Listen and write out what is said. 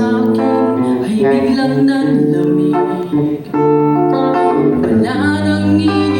Paglalambing mo sa akin ay biglang nanlamig. Wala nang init